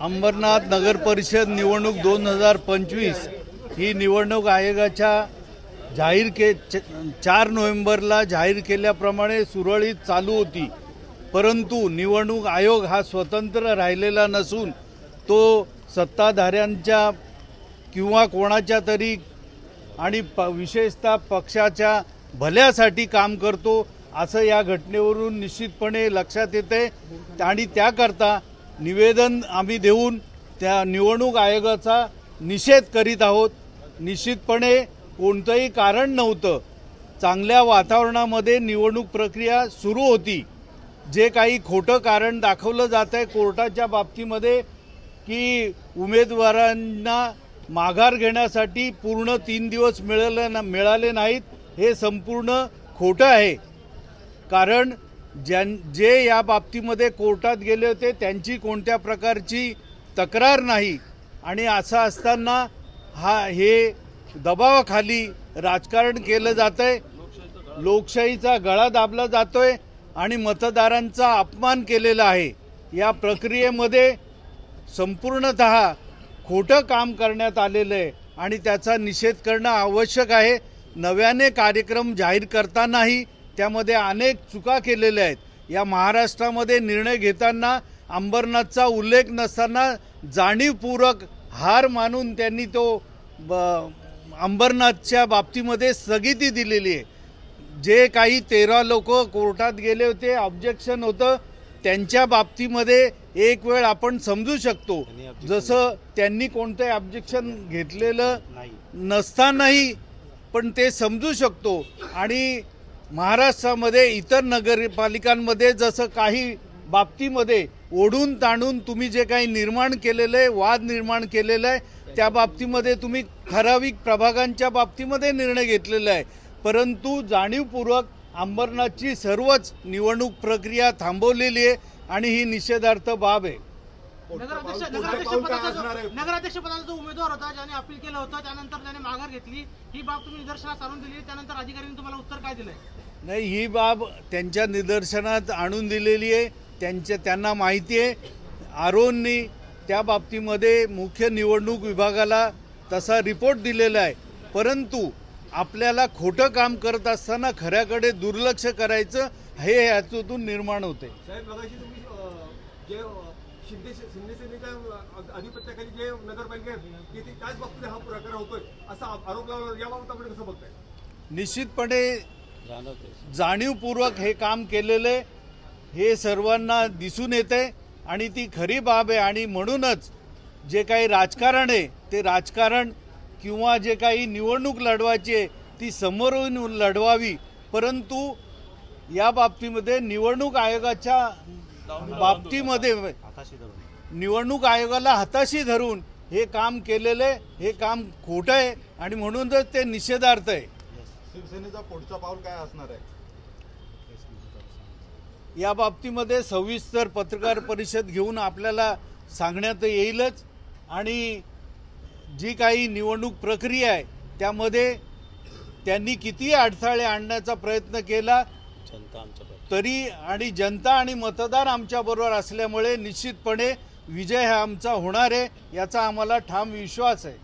अंबरनाथ नगर परिषद निवडणूक दोन हजार पंचवीस ही निवडणूक आयोगाच्या जाहीर के च- चार नोव्हेंबरला जाहीर केल्याप्रमाणे सुरळीत चालू होती. परंतु निवडणूक आयोग हा स्वतंत्र राहिलेला नसून तो सत्ताधाऱ्यांच्या किंवा कोणाच्या तरी आणि प विशेषतः पक्षाच्या भल्यासाठी काम करतो असं या घटनेवरून निश्चितपणे लक्षात येते. आणि त्याकरता निवेदन आम्ही देऊन त्या निवडणूक आयोगाचा निषेध करीत आहोत. निश्चितपणे कोणतंही कारण नव्हतं. चांगल्या वातावरणामध्ये निवडणूक प्रक्रिया सुरू होती. जे काही खोटं कारण दाखवलं जात आहे कोर्टाच्या बाबतीमध्ये की उमेदवारांना माघार घेण्यासाठी पूर्ण तीन दिवस मिळाले ना मिळाले नाहीत हे संपूर्ण खोटं आहे. कारण ज्यां जे या बाबतीमध्ये कोर्टात गेले होते त्यांची कोणत्या प्रकारची तक्रार नाही. आणि असं असताना हा हे दबावाखाली राजकारण केलं जात आहे लोकशाहीचा गळा दाबला जातोय आणि मतदारांचा अपमान केलेला आहे. या प्रक्रियेमध्ये संपूर्णत खोटं काम करण्यात आलेलं आहे आणि त्याचा निषेध करणं आवश्यक आहे. नव्याने कार्यक्रम जाहीर करतानाही त्यामध्ये अनेक चुका केलेल्या आहेत. या महाराष्ट्रामध्ये निर्णय घेताना अंबरनाथचा उल्लेख नसताना जाणीवपूर्वक हार मानून त्यांनी तो ब- अंबरनाथच्या बाबतीमध्ये स्थगिती दिलेली आहे. जे काही तेरा लोक कोर्टात गेले होते ऑब्जेक्शन होतं त्यांच्या बाबतीमध्ये एक वेळ आपण समजू शकतो. जसं त्यांनी कोणतं ऑब्जेक्शन घेतलेलं नसतानाही पण ते समजू शकतो. आणि महाराष्ट्रामध्ये इतर नगरपालिकांमध्ये जसं काही बाबतीमध्ये ओढून ताणून तुम्ही जे काही निर्माण केलेलं आहे वाद निर्माण केलेलं आहे त्या बाबतीमध्ये तुम्ही ठराविक प्रभागांच्या बाबतीमध्ये निर्णय घेतलेला आहे. परंतु जाणीवपूर्वक अंबरनाथची सर्वच निवडणूक प्रक्रिया थांबवलेली आहे आणि ही निषेधार्थ बाब आहे. नगराध्यक्ष नगराध्यक्ष पदाचा जो- उमेदवार होता ज्याने अपील केलं होतं त्यानंतर त्याने माघार घेतली. ही बाब तुम्ही निदर्शनास आणून दिली. त्यानंतर अधिकाऱ्यांनी तुम्हाला उत्तर काय दिलंय? नाही ही बाब त्यांच्या निदर्शनात आणून दिलेली आहे. त्यांच्या त्यांना माहिती आहे. आरोननी त्या बाबतीमध्ये मुख्य निवडणूक विभागाला तसा रिपोर्ट दिलेला आहे. परंतु आपल्याला खोटं काम करत असताना खऱ्याकडे दुर्लक्ष करायचं हे याच्यातून निर्माण होते. हा निश्चितपणे जाणीवपूर्वक हे काम केलेलं आहे. हे सर्वांना दिसून येते आणि ती खरी बाब आहे. आणि म्हणूनच जे काही राजकारण आहे ते राजकारण किंवा जे काही निवडणूक लढवायची आहे ती समोरून लढवावी. परंतु या बाबतीमध्ये निवडणूक आयोगाच्या बाबतीमध्ये निवडणूक आयोगाला हाताशी धरून हे काम केलेले हे काम खोटं आहे आणि म्हणूनच ते निषेधार्थ आहे. शिवसेनेचा पुढचा पाऊल काय असणार आहे? या बाबतीमध्ये सविस्तर पत्रकार परिषद घेऊन आपल्याला सांगण्यात येईलच. आणि जी काही निवडणूक प्रक्रिया आहे त्यामध्ये त्यांनी किती अडथळे आणण्याचा प्रयत्न केला तरी आणि जनता आणि मतदार आमच्याबरोबर असल्यामुळे निश्चितपणे विजय हा आमचा होणार आहे याचा आम्हाला ठाम विश्वास आहे.